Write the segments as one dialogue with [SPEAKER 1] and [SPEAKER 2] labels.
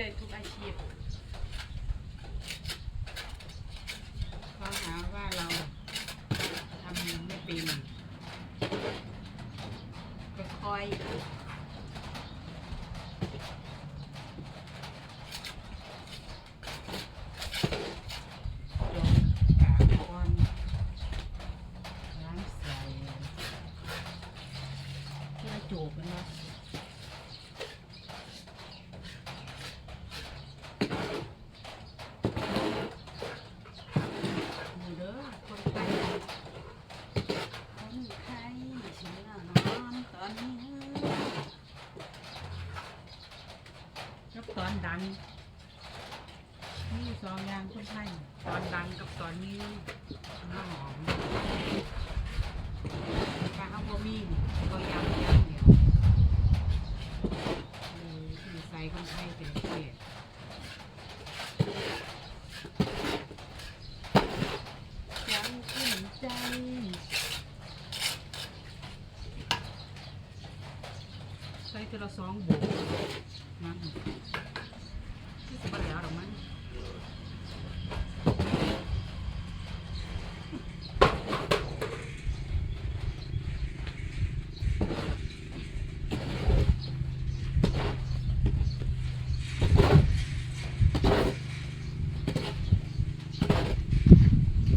[SPEAKER 1] ได้ทุกอาชีพเขาหาว่าเราทำไม่เป็นก็คอยจบกาก่อนล้างใส่เพื่อจูบมันเนาะ อยู่เด้อคนไทยคนไทยเชื่อนอนตอนนี้กับต อนดังนี่สองอย่างคนไทยตอนดังกับตอนนี้น้ำหอมการเอาบะหมี่ก็ยำยำเดียวเออที่ใส่คนไทยเป็นเศษยังขึ้นใจใส่ตัวละสองบวกมันที่สิบแล้วหรอกมัน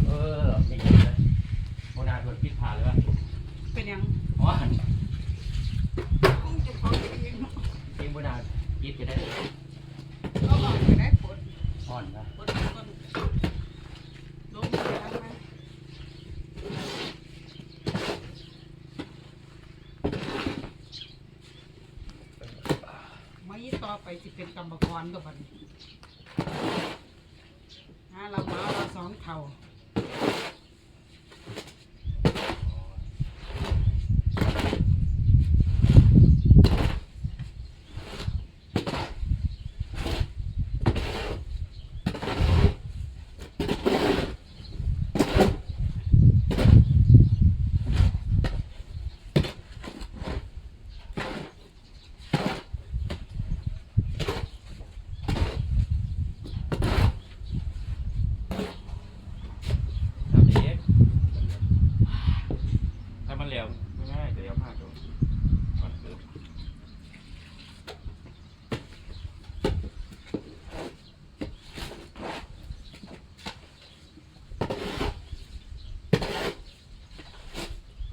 [SPEAKER 2] เออไม่เห็นเลยโบนาโดนพิษผ่านเลยวะ
[SPEAKER 1] เป็นยัง
[SPEAKER 2] อ๋อ
[SPEAKER 1] คงจะพอเอง
[SPEAKER 2] จริงโบนาพิษจะได้
[SPEAKER 1] ก็บอกจะได้ผล
[SPEAKER 2] อ่อนนะ
[SPEAKER 1] ผลต้นลงไปแล้วไหมมายี่ต่อไปสิเป็นกรรมกรตัวบัดนฮะเรามาเราสองเท่า
[SPEAKER 2] ทำดีถ้ามันเหลวไม่ง่ายจะเลี้ยวมากดูก่อนเกิด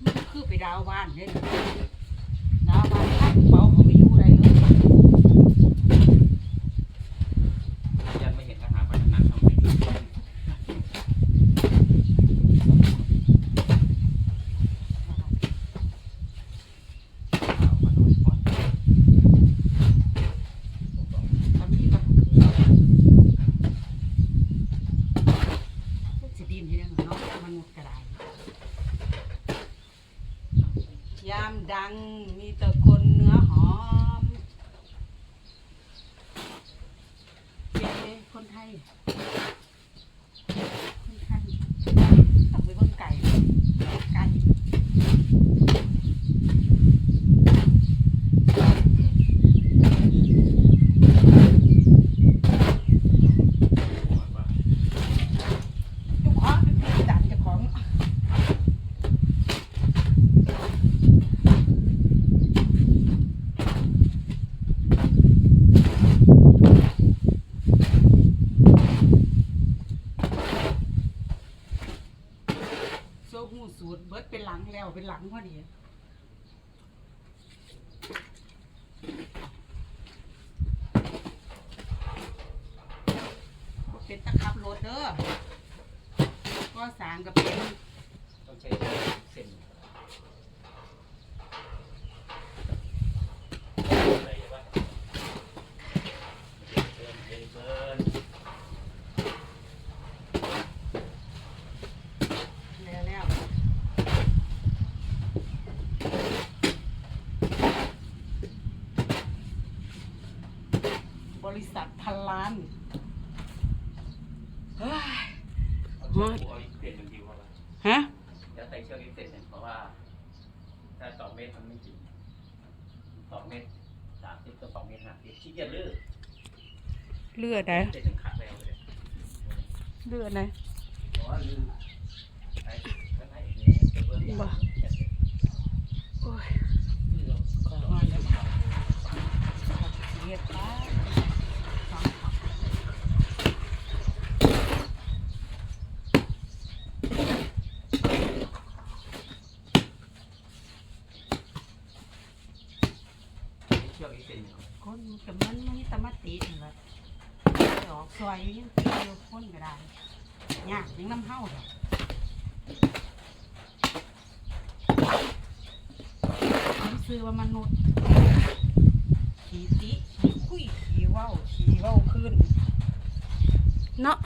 [SPEAKER 1] มันคือไปดาวบ้านเนี่ยดาวบ้านพักเป๋าเขาไปอยู่อะไรเลย
[SPEAKER 2] ยังไม่เห็นทหารพัฒนาทำเป็นเอามาดูก่อน
[SPEAKER 1] ทำนี่ปะสิดินที่นั่นเนาะมันหมดกระไดยามดั ง มีแต่คนเนื้อหอมเป็นคนไทย คนไทยต้องไปเบิ่งไก่ไก่
[SPEAKER 2] ก่อนว่า
[SPEAKER 1] เจ้าของเป็นผู้ดันเจ้าของ โซ่หูสูตรเบิด เป็นหลังแล้วเป็นหลังพอดีเป็นตะขับรถเด้อก็สางกับเป็น
[SPEAKER 2] ต้องใช้เส้นอะไรวะเกินเกินเกิน
[SPEAKER 1] แล้วแล้ว บริษัทพันล้านเฮ้ย
[SPEAKER 2] เอาเชือกผูกเอาอีกเส้นหนึ่งดีกว่า
[SPEAKER 1] ฮะ
[SPEAKER 2] จะใส่เชือกอีกเส้นหนึ่งเพราะว่า ถ้าสองเมตรมันไม่จริงสองเมตรสามสิบกับสองเมตรห้าสิบขี้เกียจลื้อ
[SPEAKER 1] เลือดไหน
[SPEAKER 2] เด็ดถึงขาดแล้วเลย
[SPEAKER 1] เลือดไหน
[SPEAKER 2] เพราะว่าลืมไอ้ข้างในนี้จะเบิ่งอย่าง
[SPEAKER 1] บ่ โอ้ย
[SPEAKER 2] เรื่อง
[SPEAKER 1] ขออ่อนแล้วบ่เรียบร้อยสองขอบ
[SPEAKER 2] เชือกอีกเส้นหนึ่ง
[SPEAKER 1] คนกับมันมันตะมัดตินี่แหละดอกซอยอยู่ยังตีอยู่คนก็ได้ยากยังน้ำเฮาดอกผมซื้อว่ามนุษย์ขี่ติขี่คุยขี่เว้าขี่เว้าขึ้นเนาะ